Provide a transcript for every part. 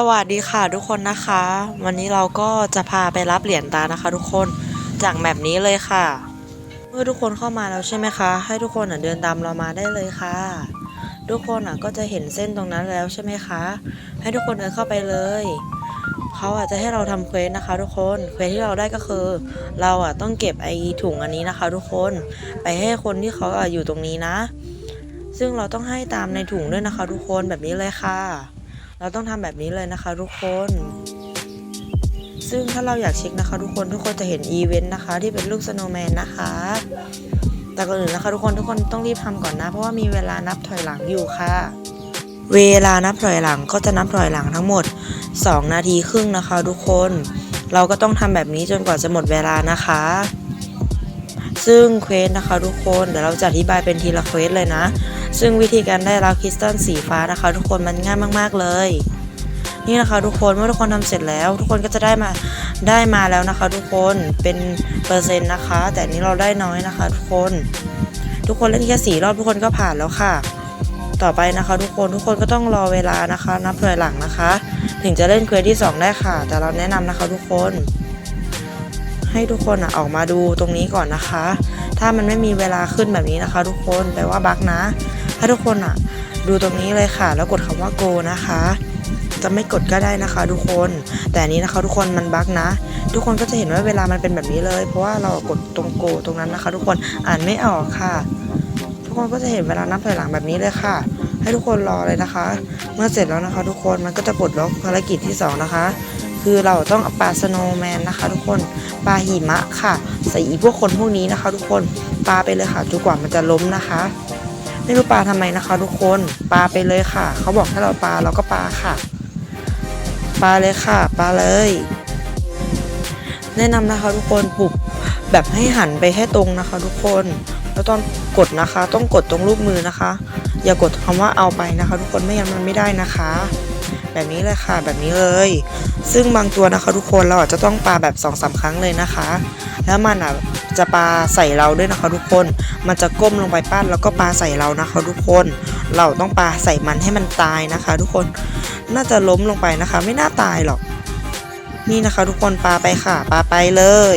สวัสดีค่ะทุกคนนะคะ วันนี้เราก็จะพาไปรับเหรียญตานะคะ ทุกคนจากแมปนี้เลยค่ะ เมื่อทุกคนเข้ามาแล้วใช่ไหมคะ ให้ทุกคนเดินตามเรามาได้เลยค่ะ ทุกคนก็จะเห็นเส้นตรงนั้นแล้วใช่ไหมคะ ให้ทุกคนเดินเข้าไปเลยเขาอาจจะให้เราทำเควสนะคะ ทุกคนเควสที่เราได้ก็คือ เราอะต้องเก็บไอถุงอันนี้นะคะ ทุกคนไปให้คนที่เขาอยู่ตรงนี้นะ ซึ่งเราต้องให้ตามในถุงด้วยนะคะ ทุกคนแบบนี้เลยค่ะ เราต้องทำแบบนี้เลยนะคะทุกคน ซึ่งถ้าเราอยากเช็คนะคะ ทุกคนทุกคนจะเห็นอีเวนต์นะคะ ที่เป็นลูกสโนว์แมนนะคะ แต่ก่อนอื่นนะคะทุกคนทุกคนต้องรีบทำก่อนนะ เพราะว่ามีเวลานับถอยหลังอยู่ค่ะ เวลานับถอยหลังก็จะนับถอยหลังทั้งหมด 2 นาทีครึ่งนะคะ ทุกคน เราก็ต้องทำแบบนี้จนกว่าจะหมดเวลานะคะซึ่งเควสนะคะทุกคนเดี๋ยวเราจะอธิบายเป็นทีละเควสเลยนะ ซึ่งวิธีการได้รับคริสตัลสีฟ้านะคะ ทุกคนมันง่ายมาก ๆ เลย นี่นะคะ ทุกคนเมื่อทุกคนทำเสร็จแล้ว ทุกคนก็จะได้มาได้มาแล้วนะคะ ทุกคนเป็นเปอร์เซ็นต์นะคะ แต่อันนี้เราได้น้อยนะคะ ทุกคน ทุกคนเล่นแค่สี่รอบทุกคนก็ผ่านแล้วค่ะ ต่อไปนะคะ ทุกคนทุกคนก็ต้องรอเวลานะคะ นับถอยหลังนะคะ ถึงจะเล่นเควสที่สองได้ค่ะ แต่เราแนะนำนะคะ ทุกคนให้ทุกคนอะออกมาดูตรงนี้ก่อนนะคะ ถ้ามันไม่มีเวลาขึ้นแบบนี้นะคะ ทุกคนแปลว่าบั๊กนะ ถ้าทุกคนอะ ดูตรงนี้เลยค่ะ แล้วกดคำว่า go นะคะ จะไม่กดก็ได้นะคะ ทุกคน แต่นนี้นะคะ ทุกคนมันบั๊กนะ ทุกคนก็จะเห็นว่าเวลามันเป็นแบบนี้เลย เพราะว่าเรากดตรง go ตรงนั้นนะคะ ทุกคนอ่านไม่ออกค่ะ ทุกคนก็จะเห็นเวลานับถอยหลังแบบนี้เลยค่ะ ให้ทุกคนรอเลยนะคะ เมื่อเสร็จแล้วนะคะ ทุกคนมันก็จะปลดล็อกภารกิจที่สองนะคะคือเราต้องเอาปลาสโนว์แมนนะคะ ทุกคนปลาหิมะค่ะ ใส่อีพวกคนพวกนี้นะคะ ทุกคนปลาไปเลยค่ะจนกว่ามันจะล้มนะคะ ไม่รู้ปลาทำไมนะคะ ทุกคนปลาไปเลยค่ะ เขาบอกให้เราปลาเราก็ปลาค่ะ ปลาเลยค่ะ ปลาเลย แนะนำนะคะทุกคนปลุกแบบให้หันไปให้ตรงนะคะ ทุกคน แล้วตอนกดนะคะ ต้องกดตรงรูปมือนะคะ อย่ากดคำว่าเอาไปนะคะ ทุกคนไม่งั้นมันไม่ได้นะคะ แบบนี้เลยค่ะแบบนี้เลย ซึ่งบางตัวนะคะทุกคนเราอาจจะต้องปลาแบบ2อสาครั้งเลยนะคะ แล้วมันอะจะปลาใส่เราด้วยนะคะทุกคน มันจะก้มลงไปปั้นแล้วก็ปลาใส่เรานะคะทุกคน เราต้องปลาใส่มันให้มันตายนะคะ ทุกคน น่าจะล้มลงไปนะคะ ไม่น่าตายหรอก นี่นะคะ ทุกคนปลาไปค่ะปลาไปเลย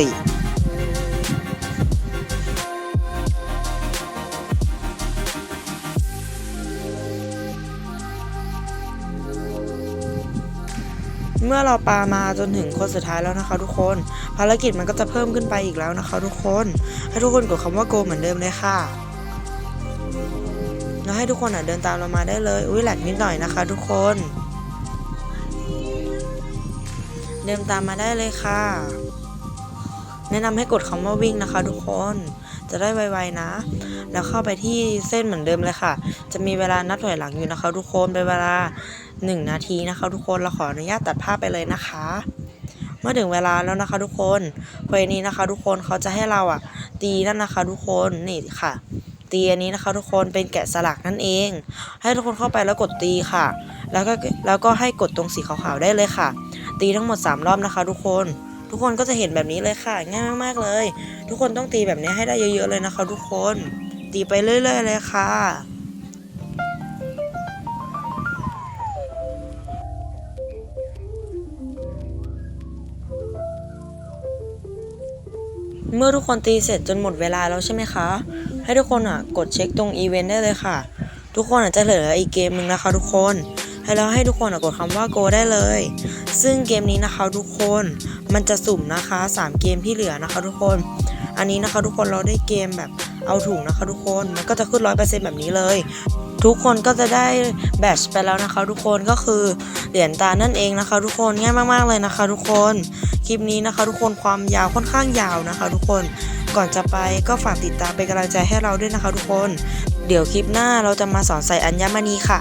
เมื่อเราปามาจนถึงคนสุดท้ายแล้วนะคะ ทุกคน ภารกิจมันก็จะเพิ่มขึ้นไปอีกแล้วนะคะ ทุกคน ให้ทุกคนกดคำว่า go เหมือนเดิมเลยค่ะแล้วให้ทุกคนอะเดินตามเรามาได้เลย อุ้ยแหลกนิดหน่อยนะคะ ทุกคน เดินตามมาได้เลยค่ะ แนะนำให้กดคำว่าวิ่งนะคะ ทุกคน จะได้ไวๆนะ แล้วเข้าไปที่เส้นเหมือนเดิมเลยค่ะ จะมีเวลานับถอยหลังอยู่นะคะ ทุกคนเป็นเวลา 1 นาทีนะคะ ทุกคนเราขออนุญาตตัดภาพไปเลยนะคะเมื่อถึงเวลาแล้วนะคะ ทุกคนเวสนี้นะคะ ทุกคนเขาจะให้เราอะ ตีนั่นนะคะ ทุกคนนี่ค่ะ ตีอันนี้นะคะ ทุกคนเป็นแกะสลักนั่นเอง ให้ทุกคนเข้าไปแล้วกดตีค่ะ แล้วก็แล้วก็ให้กดตรงสีขาวๆได้เลยค่ะ ตีทั้งหมด 3 รอบนะคะ ทุกคน ทุกคนก็จะเห็นแบบนี้เลยค่ะ ง่ายมากๆเลย ทุกคนต้องตีแบบนี้ให้ได้เยอะๆเลยนะคะทุกคน ตีไปเรื่อยๆเลยค่ะเมื่อทุกคนตีเสร็จจนหมดเวลาแล้วใช่ไหมคะ ให้ทุกคนอะกดเช็คตรงอีเวนต์ได้เลยค่ะ ทุกคนอาจจะเหลืออีกเกมหนึ่งนะคะ ทุกคน ให้แล้วให้ทุกคนอะกดคำว่า go ได้เลย ซึ่งเกมนี้นะคะทุกคน มันจะสุ่มนะคะ 3 เกมที่เหลือนะคะทุกคน อันนี้นะคะทุกคนเราได้เกมแบบเอาถุงนะคะทุกคนมันก็จะขึ้นร้อยเปอร์เซ็นต์แบบนี้เลย ทุกคนก็จะได้แบตชไปแล้วนะคะ ทุกคนก็คือเหรียญตานั่นเองนะคะ ทุกคนง่ายมากๆเลยนะคะ ทุกคนคลิปนี้นะคะ ทุกคนความยาวค่อนข้างยาวนะคะ ทุกคนก่อนจะไปก็ฝากติดตามเป็นกำลังใจให้เราด้วยนะคะ ทุกคน เดี๋ยวคลิปหน้าเราจะมาสอนใส่อัญมณีค่ะ